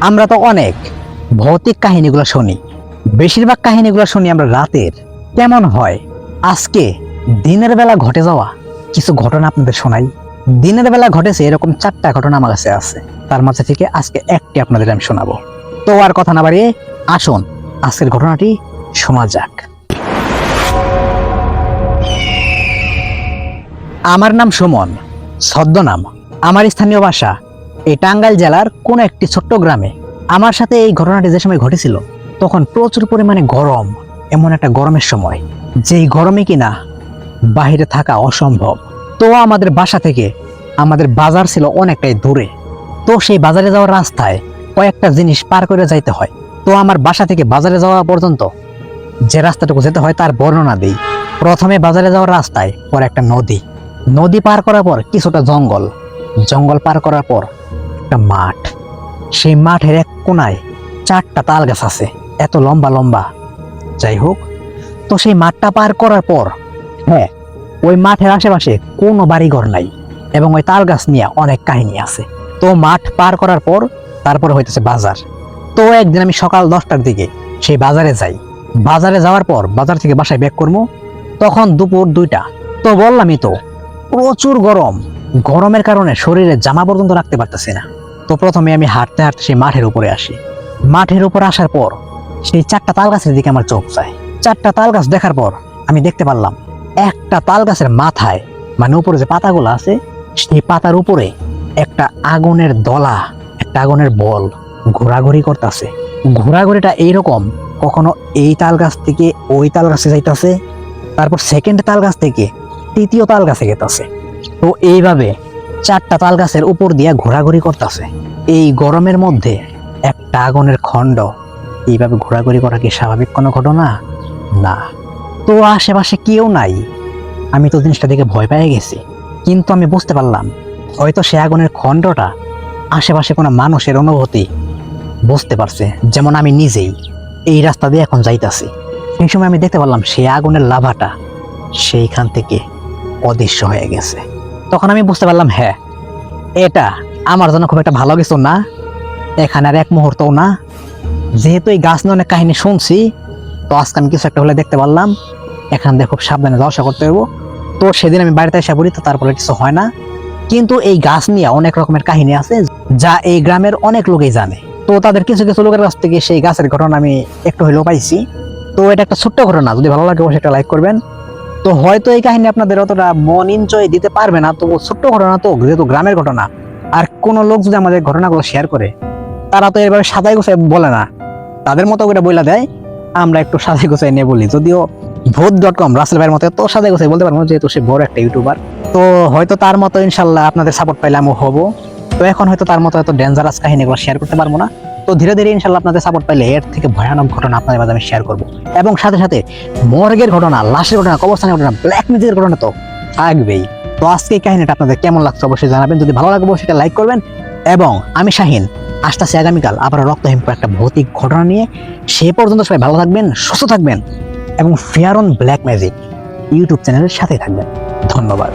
আমরা তো অনেক ভৌতিক কাহিনীগুলো শুনি। বেশিরভাগ কাহিনীগুলো শুনি আমরা রাতের। কেমন হয়? আজকে দিনের বেলা ঘটে যাওয়া কিছু ঘটনা আপনাদের শোনাই। দিনের বেলা ঘটেছে এরকম চারটা ঘটনা আমার কাছে আছে। তার মাঝে থেকে আজকে একটি আপনাদের আমি শোনাবো। তো আর কথা না বাড়িয়ে আসুন, আজকের ঘটনাটি শোনা যাক। আমার নাম সুমন, ছদ্মনাম। আমার স্থানীয় ভাষা এই টাঙ্গাইল জেলার কোনো একটি ছোট্ট গ্রামে আমার সাথে এই ঘটনাটি যে সময় ঘটেছিল, তখন প্রচুর পরিমাণে গরম, এমন একটা গরমের সময়। যেই গরমে কিনা বাহিরে থাকা অসম্ভব। তো আমাদের বাসা থেকে আমাদের বাজার ছিল অনেকটাই দূরে। তো সেই বাজারে যাওয়ার রাস্তায় কয়েকটা জিনিস পার করে যাইতে হয়। তো আমার বাসা থেকে বাজারে যাওয়া পর্যন্ত যে রাস্তাটুকু যেতে হয় তার বর্ণনা দিই। প্রথমে বাজারে যাওয়ার রাস্তায় পর একটা নদী। নদী পার করার পর কিছুটা জঙ্গল। জঙ্গল পার করার পর একটা মাঠ। সেই মাঠের এক কোনায় চারটা তাল গাছ আছে, এত লম্বা লম্বা। যাই হোক, তো সেই মাঠটা পার করার পর হ্যাঁ ওই মাঠের আশেপাশে কোনো বাড়িঘর নাই এবং ওই তাল গাছ নিয়ে অনেক কাহিনী আছে। তো মাঠ পার করার পর তারপরে হইতেছে বাজার। তো একদিন আমি সকাল দশটার দিকে সেই বাজারে যাই। বাজারে যাওয়ার পর বাজার থেকে বাসায় ব্যাক করব। তখন দুপুর দুইটা। তো বললামই তো, প্রচুর গরম। গরমের কারণে শরীরে জামা পর্যন্ত রাখতে পারতেছি না। তো প্রথমে আমি হাঁটতে হাঁটতে সেই মাঠের উপরে আসি। মাঠের উপরে আসার পর সেই চারটা তাল গাছের দিকে আমার চোখ যায়। চারটা তাল গাছ দেখার পর আমি দেখতে পারলাম, একটা তাল গাছের মাথায় মানে উপরে যে পাতাগুলো আছে, সেই পাতার উপরে একটা আগুনের দলা, একটা আগুনের বল ঘোরাঘুরি করতেছে। ঘোরাঘুরিটা এইরকম, কখনো এই তাল গাছ থেকে ওই তাল গাছে যাইতেছে, তারপর সেকেন্ড তাল গাছ থেকে তৃতীয় তাল গাছে গেতেছে। তো এইভাবে চারটা তাল গাছের উপর দিয়ে ঘোরাঘুরি করতেছে। এই গরমের মধ্যে একটা আগুনের খণ্ড, এইভাবে ঘোরাঘুরি করা কি স্বাভাবিক কোনো ঘটনা? না। তো আশেপাশে কেউ নাই। আমি তো জিনিসটা দেখে ভয় পেয়ে গেছি। কিন্তু আমি বুঝতে পারলাম, হয়তো সে আগুনের খণ্ডটা আশেপাশে কোনো মানুষের অনুভূতি বুঝতে পারছে, যেমন আমি নিজেই এই রাস্তা দিয়ে এখন যাইতাছি। সেই সময় আমি দেখতে পারলাম সে আগুনের লাভাটা সেইখান থেকে অদৃশ্য হয়ে গেছে। তখন আমি বুঝতে পারলাম হ্যাঁ এটা আমার জন্য খুব একটা ভালো কিছু না। এখানে আর এক মুহূর্তও না। যেহেতু এই গাছ নিয়ে অনেক কাহিনী শুনছি, তো আজকে আমি কিছু একটা হলে দেখতে পারলাম। এখান দিয়ে খুব সাবধানে যাওয়া করতে হইব। তো সেদিন আমি বাড়িতে এসে পড়ি, তো তারপরে কিছু হয় না। কিন্তু এই গাছ নিয়ে অনেক রকমের কাহিনী আছে, যা এই গ্রামের অনেক লোকেই জানে। তো তাদের কিছু কিছু লোকের কাছ থেকে সেই গাছের ঘটনা আমি একটু হলেও পাইছি। তো এটা একটা ছোট্ট ঘটনা, যদি ভালো লাগে অবশ্যই একটা লাইক করবেন। তো হয়তো এই কাহিনী আপনাদের অতটা মন এনজয় দিতে পারবে না তবু ছোট্ট ঘটনা তো, যেহেতু গ্রামের ঘটনা, আর কোনো লোক যদি আমাদের ঘটনাগুলো শেয়ার করে, তারা তো এভাবে সাজাই গোছাই বলে না। তাদের মতো করে বইলা দেয়, আমরা একটু সাজাই গোছাই নিয়ে বলি। যদিও ভোট ডট কম রাসেল ভাইয়ের মতো তো সাজাই গোছাই বলতে পারব যেহেতু সে বড় একটা ইউটিউবার তো হয়তো তার মতো ইনশাল্লাহ আপনাদের সাপোর্ট পাইলে আমি হব। তো এখন হয়তো তার মতো এত ডেঞ্জারাস কাহিনীগুলো শেয়ার করতে পারব না। তো ধীরে ধীরে ইনশাল্লাহ আপনাদের সাপোর্ট পাইলে এর থেকে ভয়ানক ঘটনা আপনাদের মাঝে আমি শেয়ার করব। এবং সাথে সাথে মর্গের ঘটনা, লাশের ঘটনা, কবরস্থানের ঘটনা ব্ল্যাক মিউজিকের ঘটনা তো থাকবেই। তো আজকে এই কাহিনীটা আপনাদের কেমন লাগছে অবশ্যই জানাবেন। যদি ভালো লাগবে সেটা লাইক করবেন। এবং আমি শাহিন, আসতেছি আগামীকাল আবার রক্তহীন একটা ভৌতিক ঘটনা নিয়ে। সে পর্যন্ত সবাই ভালো থাকবেন, সুস্থ থাকবেন এবং fair on black magic YouTube চ্যানেলের সাথে থাকবেন। ধন্যবাদ।